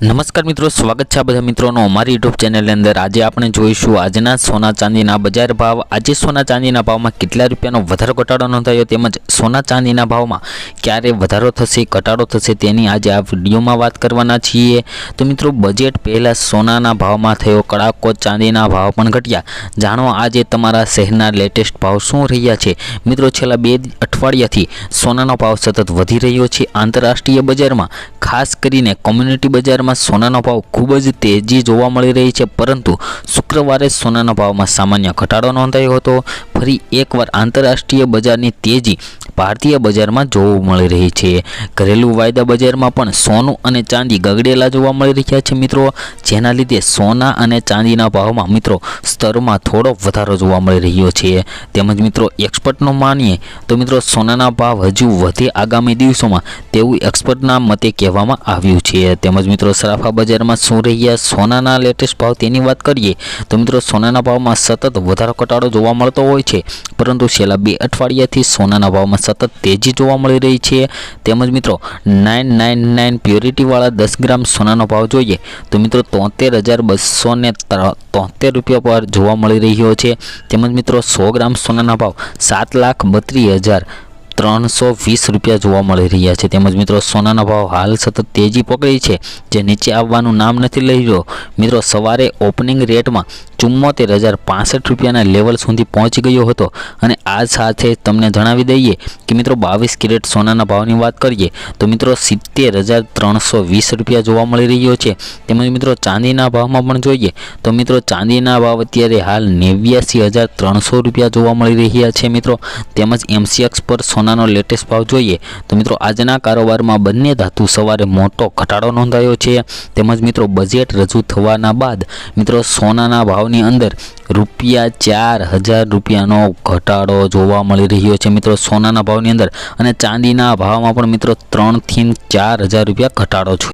નમસ્કાર મિત્રો, સ્વાગત છે આ બધા મિત્રોનો અમારી યુટ્યુબ ચેનલની અંદર. આજે આપણે જોઈશું આજના સોના ચાંદીના બજાર ભાવ. આજે સોના ચાંદીના ભાવમાં કેટલા રૂપિયાનો વધારો ઘટાડો નોંધાયો તેમજ સોના ચાંદીના ભાવમાં ક્યારે વધારો થશે, ઘટાડો થશે તેની આજે આ વિડીયોમાં વાત કરવાના છીએ. તો મિત્રો બજેટ પહેલાં સોનાના ભાવમાં થયો, કડાકો ચાંદીના ભાવ પણ ઘટ્યા. જાણો આજે તમારા શહેરના લેટેસ્ટ ભાવ શું રહ્યા છે? મિત્રો, છેલ્લા બે અઠવાડિયાથી સોનાનો ભાવ સતત વધી રહ્યો છે. આંતરરાષ્ટ્રીય બજારમાં, ખાસ કરીને કોમ્યુનિટી બજારમાં સોનાનો ભાવ ખૂબ જ તેજી જોવા મળી રહી છે, પરંતુ શુક્રવારે સોનાના ભાવમાં સામાન્ય ઘટાડો નોંધાયો હતો. ફરી એકવાર આંતરરાષ્ટ્રીય બજારની તેજી ભારતીય બજારમાં જોવા મળી રહી છે. ઘરેલું વાયદા બજારમાં પણ સોનું અને ચાંદી ગગડેલા જોવા મળી રહ્યા છે મિત્રો. જેના લીધે સોના અને ચાંદીના ભાવમાં મિત્રો સ્તરમાં થોડો વધારો જોવા મળી રહ્યો છે. તેમજ મિત્રો એક્સપર્ટનો માનીએ તો મિત્રો સોનાના ભાવ હજુ વધે આગામી દિવસોમાં તેવું એક્સપર્ટના મતે કહેવામાં આવ્યું છે. તેમજ મિત્રો સરાફા બજારમાં શું રહ્યા સોનાના લેટેસ્ટ ભાવ તેની વાત કરીએ તો મિત્રો સોનાના ભાવમાં સતત વધારો ઘટાડો જોવા મળતો હોય છે. પરંતુ છેલ્લા બે અઠવાડિયાથી સોનાના ભાવમાં સતત તેજી જોવા મળી રહી છે. તેમજ મિત્રો નાઇન નાઇન નાઇન પ્યોરિટીવાળા દસ ગ્રામ સોનાનો ભાવ જોઈએ. તો મિત્રો, તોતેર હજાર બસો ને તોતેર રૂપિયા પર જોવા મળી રહ્યો છે. તેમજ મિત્રો, સો ગ્રામ સોનાના ભાવ સાત લાખ બત્રીસ હજાર ત્રણસો વીસ રૂપિયા જોવા મળી રહ્યા છે. તેમજ મિત્રો, સોનાના ભાવ હાલ સતત તેજી પકડી છે, જે નીચે આવવાનું નામ નથી લઈ રહ્યો. મિત્રો, સવારે ઓપનિંગ રેટમાં ચુમ્મોતેર હજાર પાસઠ રૂપિયાના લેવલ સુધી પહોંચી ગયો હતો. અને આ સાથે તમને જણાવી દઈએ કે મિત્રો, બાવીસ કેરેટ સોનાના ભાવની વાત કરીએ, તો મિત્રો, સિત્તેર હજાર ત્રણસો વીસ રૂપિયા જોવા મળી રહ્યો છે. તેમજ મિત્રો, ચાંદીના ભાવમાં પણ જોઈએ, તો મિત્રો, ચાંદીના ભાવ અત્યારે હાલ નેવ્યાસી હજાર ત્રણસો રૂપિયા જોવા મળી રહ્યા છે, મિત્રો. તેમજ એમસીએક્સ પર સોનાનો લેટેસ્ટ ભાવ જોઈએ તો મિત્રો આજના કારોબારમાં બંને ધાતુ સવારે મોટો ઘટાડો નોંધાયો છે. તેમજ મિત્રો બજેટ રજૂ થવાના બાદ મિત્રો સોનાના ભાવની અંદર રૂપિયા ચાર હજાર રૂપિયાનો ઘટાડો જોવા મળી રહ્યો છે મિત્રો સોનાના ભાવની અંદર. અને ચાંદીના ભાવમાં પણ મિત્રો ત્રણથી ચાર હજાર રૂપિયા ઘટાડો છે